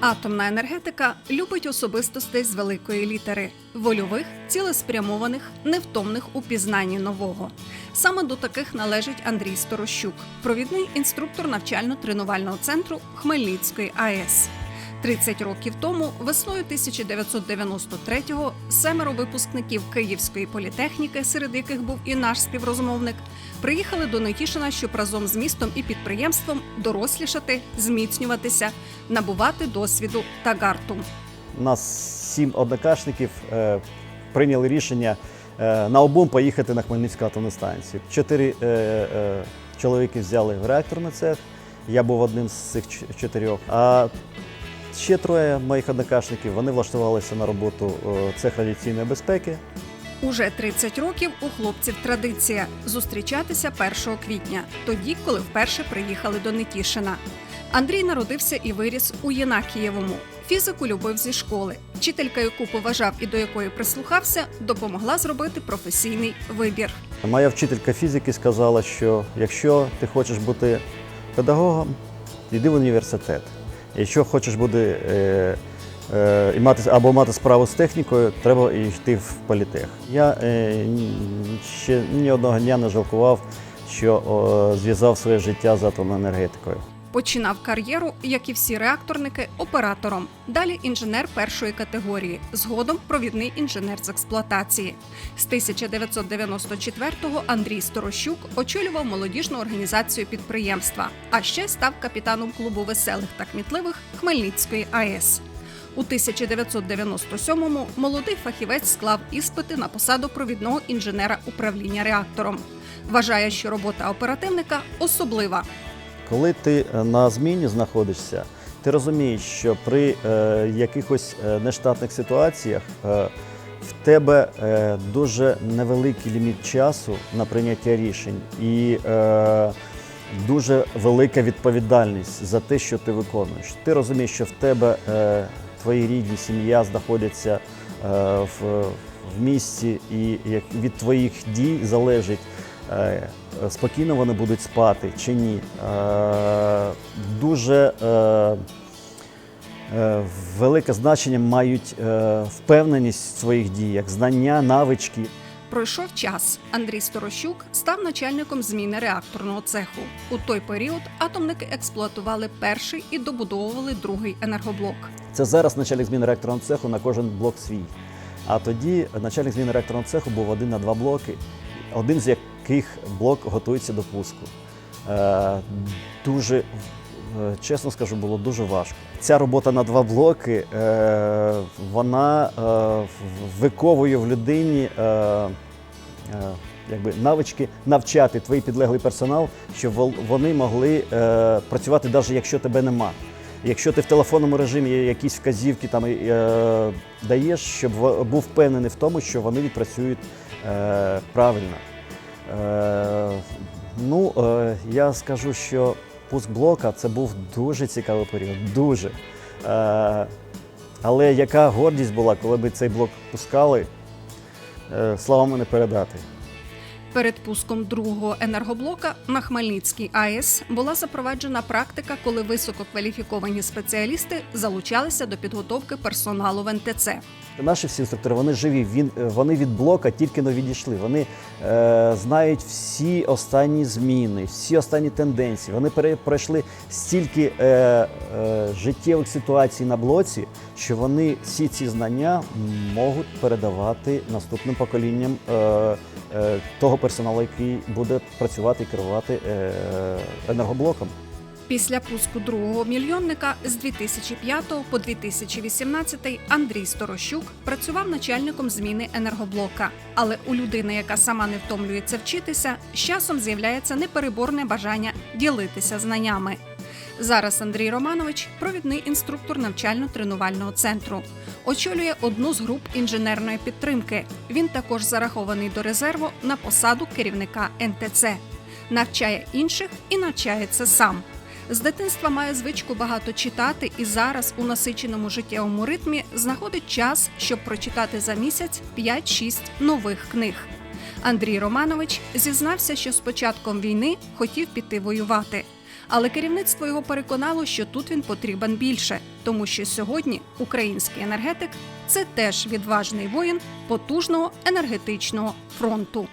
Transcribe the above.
Атомна енергетика любить особистостей з великої літери вольових, цілеспрямованих, невтомних у пізнанні нового. Саме до таких належить Андрій Сторощук, провідний інструктор навчально-тренувального центру Хмельницької АЕС. 30 років тому, весною 1993-го, семеро випускників Київської політехніки, серед яких був і наш співрозмовник, приїхали до Нетішина, щоб разом з містом і підприємством дорослішати, зміцнюватися, набувати досвіду та гарту. Нас сім однокашників е, прийняли рішення е, на обом поїхати на Хмельницьку атомну станцію. Чотири е, е, чоловіки взяли в реакторний цех, я був одним з цих чотирьох. А ще троє моїх однокашників вони влаштувалися на роботу е, цех радіаційної безпеки. Уже 30 років у хлопців традиція зустрічатися 1 квітня, тоді, коли вперше приїхали до Нетішина. Андрій народився і виріс у Єнакієвому. Фізику любив зі школи. Вчителька, яку поважав і до якої прислухався, допомогла зробити професійний вибір. Моя вчителька фізики сказала, що якщо ти хочеш бути педагогом, йди в університет. Якщо хочеш буде е, е, і мати, або мати справу з технікою, треба йти в політех. Я е, ще ні одного дня не жалкував, що зв'язав своє життя з атомною енергетикою. Починав кар'єру, як і всі реакторники, оператором. Далі інженер першої категорії, згодом провідний інженер з експлуатації. З 1994-го Андрій Сторощук очолював молодіжну організацію підприємства, а ще став капітаном клубу веселих та кмітливих Хмельницької АЕС. У 1997-му молодий фахівець склав іспити на посаду провідного інженера управління реактором. Вважає, що робота оперативника особлива. Коли ти е, на зміні знаходишся, ти розумієш, що при е, якихось е, нештатних ситуаціях е, в тебе е, дуже невеликий ліміт часу на прийняття рішень і е, дуже велика відповідальність за те, що ти виконуєш. Ти розумієш, що в тебе е, твої рідні, сім'я знаходяться е, в, в місті, і як від твоїх дій залежить. Е, Спокійно вони будуть спати чи ні. Е, Дуже е, велике значення мають впевненість в своїх діях, знання, навички. Пройшов час. Андрій Сторощук став начальником зміни реакторного цеху. У той період атомники експлуатували перший і добудовували другий енергоблок. Це зараз начальник зміни реакторного цеху на кожен блок свій. А тоді начальник зміни реакторного цеху був один на два блоки, один з яких блок готується до пуску. Е, дуже, е, чесно скажу, було дуже важко. Ця робота на два блоки, е, вона виковує в людині якби, навички навчати твій підлеглий персонал, щоб вони могли працювати, навіть якщо тебе нема. Якщо ти в телефонному режимі якісь вказівки там е, даєш, щоб був впевнений в тому, що вони відпрацюють е, правильно. Е, ну, е, я скажу, що пуск блока це був дуже цікавий період. Дуже. Е, але яка гордість була, коли ми цей блок пускали, словами не передати. Перед пуском другого енергоблока на Хмельницькій АЕС була запроваджена практика, коли висококваліфіковані спеціалісти залучалися до підготовки персоналу в НТЦ. Наші всі інструктори вони живі. Він е, вони від блока тільки но відійшли. Вони е, знають всі останні зміни, всі останні тенденції. Вони пройшли стільки е, е, життєвих ситуацій на блоці, що вони всі ці знання можуть передавати наступним поколінням е, е, того персоналу, який буде працювати і керувати е, енергоблоком. Після пуску другого мільйонника з 2005 по 2018 Андрій Сторощук працював начальником зміни енергоблока. Але у людини, яка сама не втомлюється вчитися, з часом з'являється непереборне бажання ділитися знаннями. Зараз Андрій Романович провідний інструктор навчально-тренувального центру. Очолює одну з груп інженерної підтримки. Він також зарахований до резерву на посаду керівника НТЦ. Навчає інших і навчається сам. З дитинства має звичку багато читати і зараз у насиченому життєвому ритмі знаходить час, щоб прочитати за місяць 5-6 нових книг. Андрій Романович зізнався, що з початком війни хотів піти воювати, Але керівництво його переконало, що тут він потрібен більше, тому що сьогодні український енергетик це теж відважний воїн потужного енергетичного фронту.